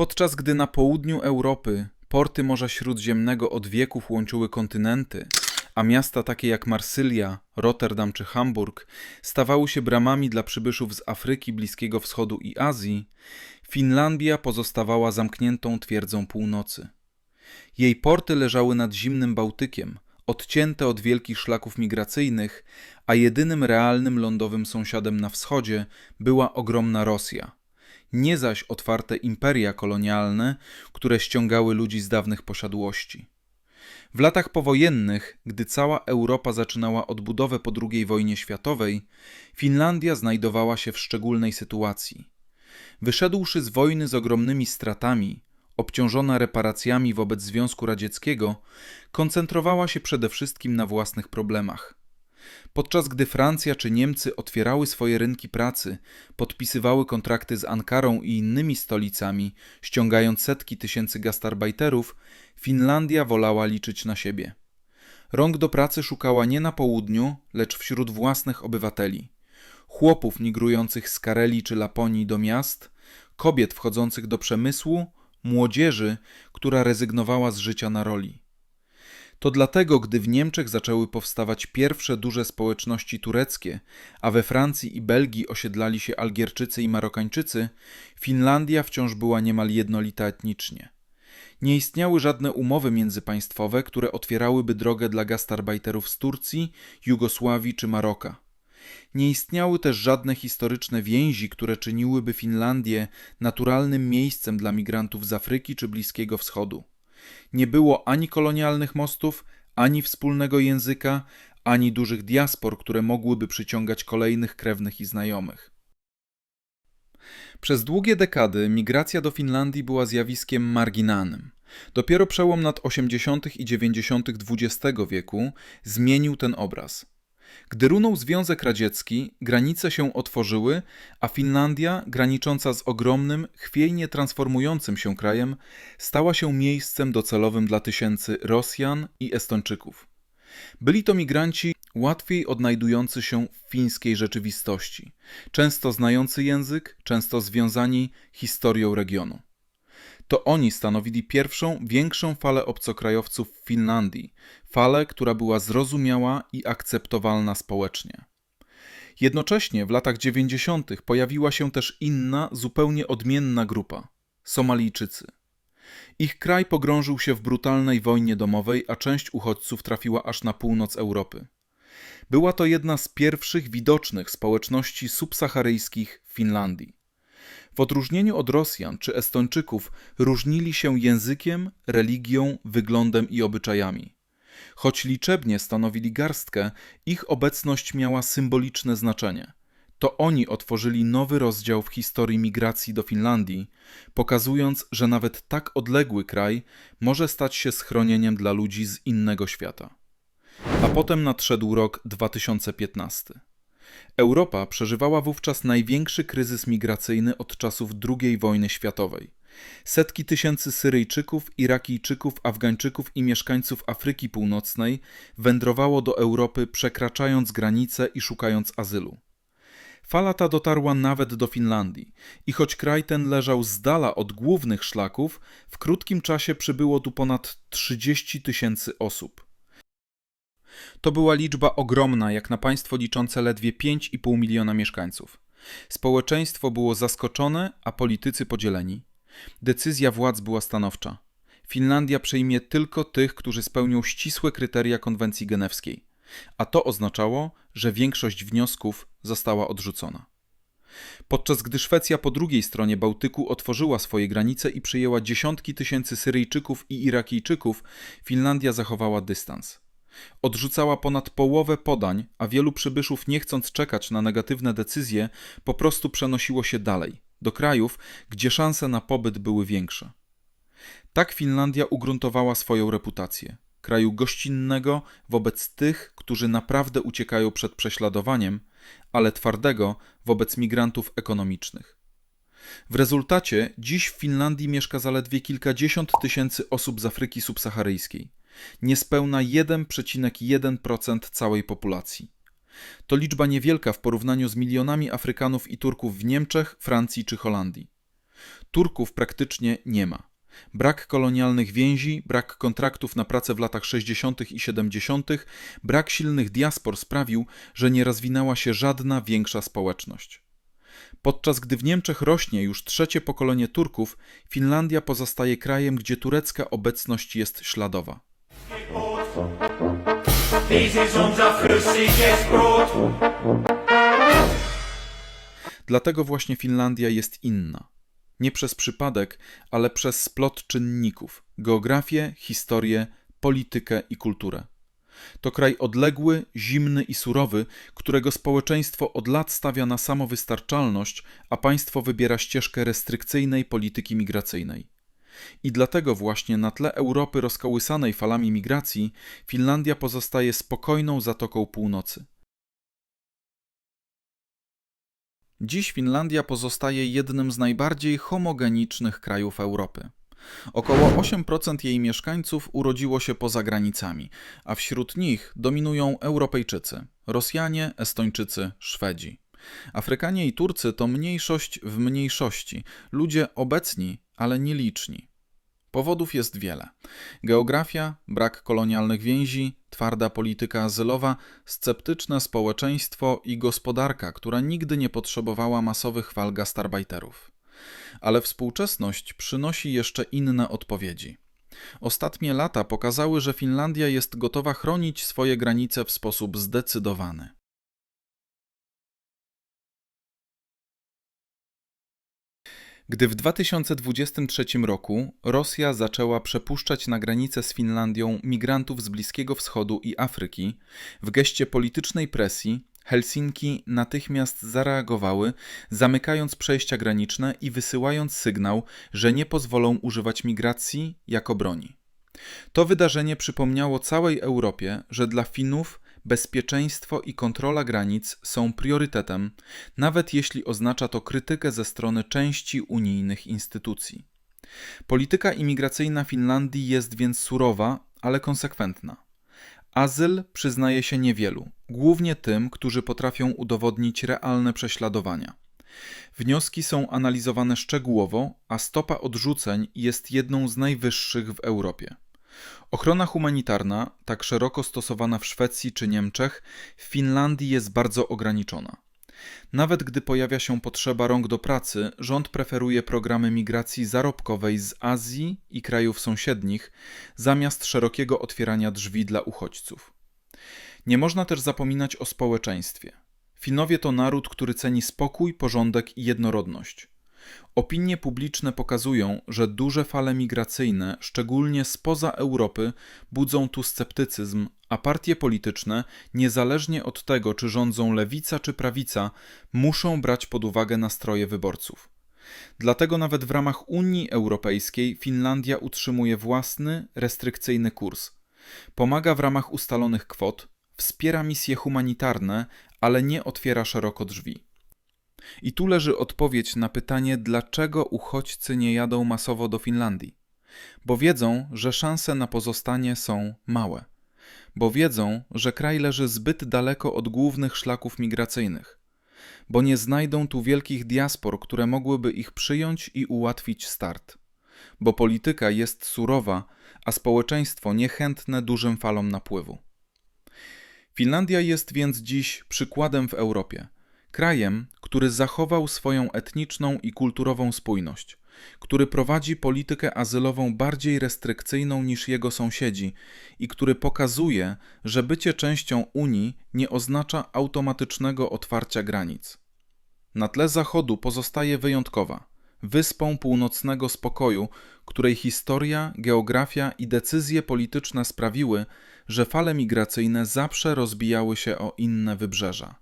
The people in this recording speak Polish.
Podczas gdy na południu Europy porty Morza Śródziemnego od wieków łączyły kontynenty, a miasta takie jak Marsylia, Rotterdam czy Hamburg stawały się bramami dla przybyszów z Afryki, Bliskiego Wschodu i Azji, Finlandia pozostawała zamkniętą twierdzą północy. Jej porty leżały nad zimnym Bałtykiem, odcięte od wielkich szlaków migracyjnych, a jedynym realnym lądowym sąsiadem na wschodzie była ogromna Rosja. Nie zaś otwarte imperia kolonialne, które ściągały ludzi z dawnych posiadłości. W latach powojennych, gdy cała Europa zaczynała odbudowę po II wojnie światowej, Finlandia znajdowała się w szczególnej sytuacji. Wyszedłszy z wojny z ogromnymi stratami, obciążona reparacjami wobec Związku Radzieckiego, koncentrowała się przede wszystkim na własnych problemach. Podczas gdy Francja czy Niemcy otwierały swoje rynki pracy, podpisywały kontrakty z Ankarą i innymi stolicami, ściągając setki tysięcy gastarbajterów, Finlandia wolała liczyć na siebie. Rąk do pracy szukała nie na południu, lecz wśród własnych obywateli. Chłopów migrujących z Karelii czy Laponii do miast, kobiet wchodzących do przemysłu, młodzieży, która rezygnowała z życia na roli. To dlatego, gdy w Niemczech zaczęły powstawać pierwsze duże społeczności tureckie, a we Francji i Belgii osiedlali się Algierczycy i Marokańczycy, Finlandia wciąż była niemal jednolita etnicznie. Nie istniały żadne umowy międzypaństwowe, które otwierałyby drogę dla gastarbajterów z Turcji, Jugosławii czy Maroka. Nie istniały też żadne historyczne więzi, które czyniłyby Finlandię naturalnym miejscem dla migrantów z Afryki czy Bliskiego Wschodu. Nie było ani kolonialnych mostów, ani wspólnego języka, ani dużych diaspor, które mogłyby przyciągać kolejnych krewnych i znajomych. Przez długie dekady migracja do Finlandii była zjawiskiem marginalnym. Dopiero przełom lat 80. i 90. XX wieku zmienił ten obraz. Gdy runął Związek Radziecki, granice się otworzyły, a Finlandia, granicząca z ogromnym, chwiejnie transformującym się krajem, stała się miejscem docelowym dla tysięcy Rosjan i Estończyków. Byli to migranci łatwiej odnajdujący się w fińskiej rzeczywistości, często znający język, często związani historią regionu. To oni stanowili pierwszą, większą falę obcokrajowców w Finlandii, falę, która była zrozumiała i akceptowalna społecznie. Jednocześnie w latach 90. pojawiła się też inna, zupełnie odmienna grupa Somalijczycy. Ich kraj pogrążył się w brutalnej wojnie domowej, a część uchodźców trafiła aż na północ Europy. Była to jedna z pierwszych widocznych społeczności subsaharyjskich w Finlandii. W odróżnieniu od Rosjan czy Estończyków różnili się językiem, religią, wyglądem i obyczajami. Choć liczebnie stanowili garstkę, ich obecność miała symboliczne znaczenie. To oni otworzyli nowy rozdział w historii migracji do Finlandii, pokazując, że nawet tak odległy kraj może stać się schronieniem dla ludzi z innego świata. A potem nadszedł rok 2015. Europa przeżywała wówczas największy kryzys migracyjny od czasów II wojny światowej. Setki tysięcy Syryjczyków, Irakijczyków, Afgańczyków i mieszkańców Afryki Północnej wędrowało do Europy, przekraczając granice i szukając azylu. Fala ta dotarła nawet do Finlandii i choć kraj ten leżał z dala od głównych szlaków, w krótkim czasie przybyło tu ponad 30 tysięcy osób. To była liczba ogromna, jak na państwo liczące ledwie 5,5 miliona mieszkańców. Społeczeństwo było zaskoczone, a politycy podzieleni. Decyzja władz była stanowcza. Finlandia przyjmie tylko tych, którzy spełnią ścisłe kryteria konwencji genewskiej, a to oznaczało, że większość wniosków została odrzucona. Podczas gdy Szwecja po drugiej stronie Bałtyku otworzyła swoje granice i przyjęła dziesiątki tysięcy Syryjczyków i Irakijczyków, Finlandia zachowała dystans. Odrzucała ponad połowę podań, a wielu przybyszów, nie chcąc czekać na negatywne decyzje, po prostu przenosiło się dalej, do krajów, gdzie szanse na pobyt były większe. Tak Finlandia ugruntowała swoją reputację kraju gościnnego wobec tych, którzy naprawdę uciekają przed prześladowaniem, ale twardego wobec migrantów ekonomicznych. W rezultacie dziś w Finlandii mieszka zaledwie kilkadziesiąt tysięcy osób z Afryki subsaharyjskiej niespełna 1,1% całej populacji. To liczba niewielka w porównaniu z milionami Afrykanów i Turków w Niemczech, Francji czy Holandii. Turków praktycznie nie ma. Brak kolonialnych więzi, brak kontraktów na pracę w latach 60. i 70., brak silnych diaspor sprawił, że nie rozwinęła się żadna większa społeczność. Podczas gdy w Niemczech rośnie już trzecie pokolenie Turków, Finlandia pozostaje krajem, gdzie turecka obecność jest śladowa. Dlatego właśnie Finlandia jest inna. Nie przez przypadek, ale przez splot czynników geografię, historię, politykę i kulturę. To kraj odległy, zimny i surowy, którego społeczeństwo od lat stawia na samowystarczalność, a państwo wybiera ścieżkę restrykcyjnej polityki migracyjnej. I dlatego właśnie na tle Europy rozkołysanej falami migracji, Finlandia pozostaje spokojną zatoką północy. Dziś Finlandia pozostaje jednym z najbardziej homogenicznych krajów Europy. Około 8% jej mieszkańców urodziło się poza granicami, a wśród nich dominują Europejczycy Rosjanie, Estończycy, Szwedzi. Afrykanie i Turcy to mniejszość w mniejszości, ludzie obecni, ale nieliczni. Powodów jest wiele. Geografia, brak kolonialnych więzi, twarda polityka azylowa, sceptyczne społeczeństwo i gospodarka, która nigdy nie potrzebowała masowych fal gastarbajterów. Ale współczesność przynosi jeszcze inne odpowiedzi. Ostatnie lata pokazały, że Finlandia jest gotowa chronić swoje granice w sposób zdecydowany. Gdy w 2023 roku Rosja zaczęła przepuszczać na granicę z Finlandią migrantów z Bliskiego Wschodu i Afryki, w geście politycznej presji Helsinki natychmiast zareagowały, zamykając przejścia graniczne i wysyłając sygnał, że nie pozwolą używać migracji jako broni. To wydarzenie przypomniało całej Europie, że dla Finów bezpieczeństwo i kontrola granic są priorytetem, nawet jeśli oznacza to krytykę ze strony części unijnych instytucji. Polityka imigracyjna Finlandii jest więc surowa, ale konsekwentna. Azyl przyznaje się niewielu, głównie tym, którzy potrafią udowodnić realne prześladowania. Wnioski są analizowane szczegółowo, a stopa odrzuceń jest jedną z najwyższych w Europie. Ochrona humanitarna, tak szeroko stosowana w Szwecji czy Niemczech, w Finlandii jest bardzo ograniczona. Nawet gdy pojawia się potrzeba rąk do pracy, rząd preferuje programy migracji zarobkowej z Azji i krajów sąsiednich, zamiast szerokiego otwierania drzwi dla uchodźców. Nie można też zapominać o społeczeństwie. Finowie to naród, który ceni spokój, porządek i jednorodność. Opinie publiczne pokazują, że duże fale migracyjne, szczególnie spoza Europy, budzą tu sceptycyzm, a partie polityczne, niezależnie od tego, czy rządzą lewica czy prawica, muszą brać pod uwagę nastroje wyborców. Dlatego nawet w ramach Unii Europejskiej Finlandia utrzymuje własny, restrykcyjny kurs. Pomaga w ramach ustalonych kwot, wspiera misje humanitarne, ale nie otwiera szeroko drzwi. I tu leży odpowiedź na pytanie, dlaczego uchodźcy nie jadą masowo do Finlandii. Bo wiedzą, że szanse na pozostanie są małe. Bo wiedzą, że kraj leży zbyt daleko od głównych szlaków migracyjnych. Bo nie znajdą tu wielkich diaspor, które mogłyby ich przyjąć i ułatwić start. Bo polityka jest surowa, a społeczeństwo niechętne dużym falom napływu. Finlandia jest więc dziś przykładem w Europie – krajem, który zachował swoją etniczną i kulturową spójność, który prowadzi politykę azylową bardziej restrykcyjną niż jego sąsiedzi i który pokazuje, że bycie częścią Unii nie oznacza automatycznego otwarcia granic. Na tle Zachodu pozostaje wyjątkowa wyspą północnego spokoju, której historia, geografia i decyzje polityczne sprawiły, że fale migracyjne zawsze rozbijały się o inne wybrzeża.